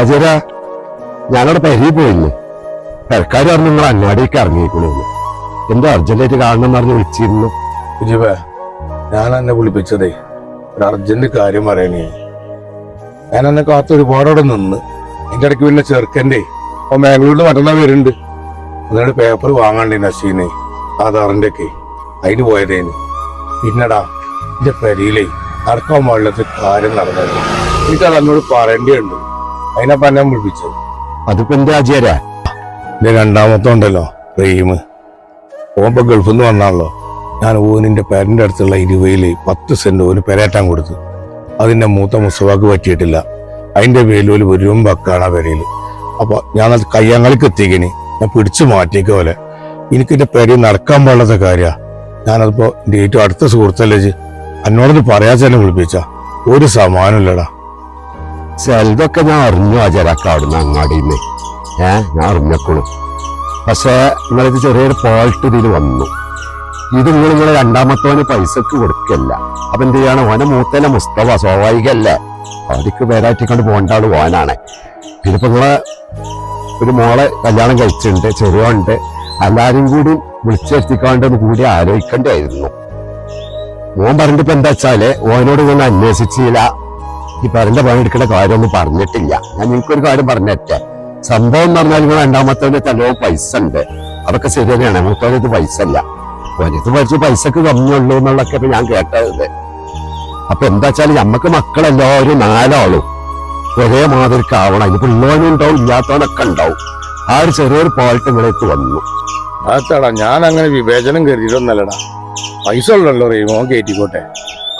അജര ഞങ്ങളുടെ പെരി പോയില്ലേ? പെരക്കാർ പറഞ്ഞു നിങ്ങൾ അങ്ങാടിയൊക്കെ ഇറങ്ങിയിരിക്കണു എന്താ അർജന്റായിട്ട് കാണണം പറഞ്ഞ് വിളിച്ചിരുന്നു. ഞാൻ എന്നെ വിളിപ്പിച്ചതേ ഒരു അർജന്റ് കാര്യം പറയണേ. ഞാൻ എന്നെ കാത്ത് ഒരുപാടവിടെ നിന്ന്. എന്റെ ഇടയ്ക്ക് പിന്നെ ചെറുക്കന്റെ അപ്പൊ ബാംഗ്ലൂരിൽ മറ്റന്നാ വരുന്നുണ്ട്. അതിനോട് പേപ്പർ വാങ്ങണ്ടേ നസീനെ ആധാറിന്റെ ഒക്കെ അതിന് പോയതേന്. പിന്നടാ എന്റെ പരിയിലെ നടക്കാൻ പാടില്ലാത്ത കാര്യം നടന്നത്. എനിക്കത് എന്നോട് പറയേണ്ടിയുണ്ട്. അതിനപ്പം എന്നെ വിളിപ്പിച്ചത്. അതിപ്പോ എന്റെ ആചാരാ എന്റെ രണ്ടാമത്തെ ഉണ്ടല്ലോ റഹീം ഓമ്പ ഗൾഫിൽ നിന്ന് വന്നാണല്ലോ. ഞാൻ ഓനിന്റെ പേരന്റെ അടുത്തുള്ള ഇരുവയിൽ പത്ത് സെന്റ് ഓന് പെരേറ്റാൻ കൊടുത്തു. അതിന്റെ മൂത്ത മുസവാക്ക് പറ്റിയിട്ടില്ല. അതിന്റെ വേലൂൽ ഒരു വക്കാണ് ആ പെരയിൽ അപ്പൊ ഞാൻ അത് കയ്യാങ്കളിക്ക് എത്തിക്കണി. ഞാൻ പിടിച്ചു മാറ്റിയേക്ക പോലെ. എനിക്കിന്റെ പേര് നടക്കാൻ പാടില്ലാത്ത കാര്യ. ഞാനതിപ്പോ എന്റെ ഏറ്റവും അടുത്ത സുഹൃത്തല്ലേ. എന്നോടൊന്ന് പറയാച്ചെന്നെ വിളിപ്പിച്ച? ഒരു സമാനല്ലടാ. ചെലതൊക്കെ ഞാൻ അറിഞ്ഞു അവിടുന്ന് അങ്ങാടിന്ന്. ഏ ഞാൻ അറിഞ്ഞക്കണു. പക്ഷെ നിങ്ങളിത് ചെറിയൊരു ഫോൾട്ട് ഇതിൽ വന്നു. ഇത് നിങ്ങൾ നിങ്ങളെ രണ്ടാമത്തവന് പൈസക്ക് കൊടുക്കല്ല. അപ്പൊ എന്ത് ചെയ്യാണ്? ഓനെ മൂത്തല മുസ്തഫ സ്വാഭാവികല്ലേ? അവർക്ക് പേരാറ്റിക്കൊണ്ട് പോകേണ്ട ആൾ ഓനാണ്. പിന്നെ ഇപ്പൊ നിങ്ങളെ ഒരു മോളെ കല്യാണം കഴിച്ചിട്ടുണ്ട് ചെറിയുണ്ട് എല്ലാരും കൂടി വിളിച്ചെത്തിക്കാണ്ടെന്ന് കൂടി ആലോചിക്കണ്ടായിരുന്നു മോൻ പറഞ്ഞിട്ട് ഇപ്പൊ എന്താ വെച്ചാൽ ഓനോട് ഞാൻ അന്വേഷിച്ചില്ല. ഈ പറഞ്ഞ പണി എടുക്കേണ്ട കാര്യമൊന്നും പറഞ്ഞിട്ടില്ല. ഞാൻ നിങ്ങൾക്കൊരു കാര്യം പറഞ്ഞേറ്റേ സംഭവം എന്ന് പറഞ്ഞാൽ നിങ്ങൾ രണ്ടാമത്തവന്റെ തലവും പൈസ ഉണ്ട്. അതൊക്കെ ശരി തന്നെയാണ്. മൂത്തവനത് പൈസ ഇല്ല വലുത് പഠിച്ച് പൈസക്ക് കമ്മിയുള്ളൂ എന്നുള്ളതൊക്കെ ഞാൻ കേട്ടത്. അപ്പൊ എന്താ വെച്ചാൽ നമ്മക്ക് ഒരു നാലാളും ഒരേ മാതിരിക്ക് ആവണം. ഇത് ഉള്ളവനും ഉണ്ടാവും ഇല്ലാത്തവനൊക്കെ ഉണ്ടാവും. ആ ഒരു ചെറിയൊരു പോയിട്ട് ഇവിടേക്ക് വന്നു. അതാടാ ഞാൻ അങ്ങനെ വിവേചനം കരുതിയിട്ടൊന്നല്ലടാ. പൈസ ഉള്ളല്ലോ റീമോ കയറ്റിക്കോട്ടെ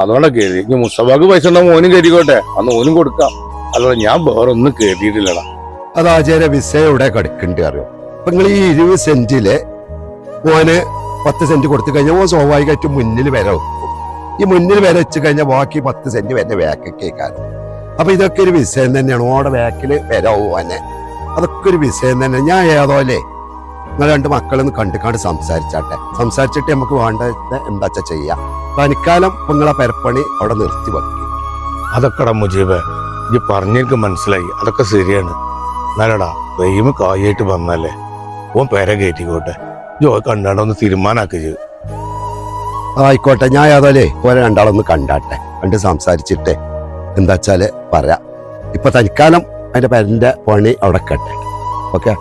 അതുകൊണ്ടൊക്കെ കയറി ഇനി മുസ്തഫാക്ക് പൈസ ഉണ്ടാവും ഓനും കയറ്റിക്കോട്ടെ അന്ന് ഓനും കൊടുക്കാം. അല്ലാതെ ഞാൻ വേറെ ഒന്നും കയറ്റിയിട്ടില്ലടാ അത് ആചാര്യ വിസ എവിടെ കിടക്കുന്നുണ്ട് അറിയോ? അപ്പൊ നിങ്ങൾ ഈ ഇരുപത് സെന്റിൽ മോന് പത്ത് സെന്റ് കൊടുത്തു കഴിഞ്ഞാൽ ഓൻ സ്വാഭാവികമായിട്ട് മുന്നിൽ വരെ വെക്കും. ഈ മുന്നിൽ വരെ വെച്ച് കഴിഞ്ഞാൽ ബാക്കി പത്ത് സെന്റ് വരെ വേക്കേക്കാരം അപ്പൊ ഇതൊക്കെ ഒരു വിഷയം തന്നെയാണ്. ഓടെ വേക്കിൽ വരാവും ഓനെ. അതൊക്കെ ഒരു വിഷയം തന്നെ ഞാൻ ഏതോലെ നിങ്ങൾ രണ്ട് മക്കളൊന്ന് കണ്ടുകാണ്ട് സംസാരിച്ചാട്ടെ. സംസാരിച്ചിട്ട് നമുക്ക് വേണ്ടത് എന്താ വെച്ചാ ചെയ്യാം? തനിക്കാലം ഇപ്പൊ നിങ്ങളെ പെരപ്പണി അവിടെ നിർത്തി വെക്കി. അതൊക്കെടാ മുജീബ് ഇത് പറഞ്ഞെനിക്ക് മനസ്സിലായി. അതൊക്കെ ശരിയാണ്. എന്നാലടാ റഹീം കായായിട്ട് വന്നല്ലേ? ഓൻ പേര കയറ്റിക്കോട്ടെ. ജോ കണ്ടാണ്ട് ഒന്ന് തീരുമാനാക്കി ചെയ്തു ആയിക്കോട്ടെ ഞാൻ ഏതായാലേ ഓരോ രണ്ടാളൊന്ന് കണ്ടാട്ടെ. കണ്ട് സംസാരിച്ചിട്ട് എന്താ വെച്ചാൽ പറയാം. ഇപ്പൊ തനിക്കാലം അതിന്റെ പേരന്റെ പണി അവിടെ കട്ടെ ഓക്കെ?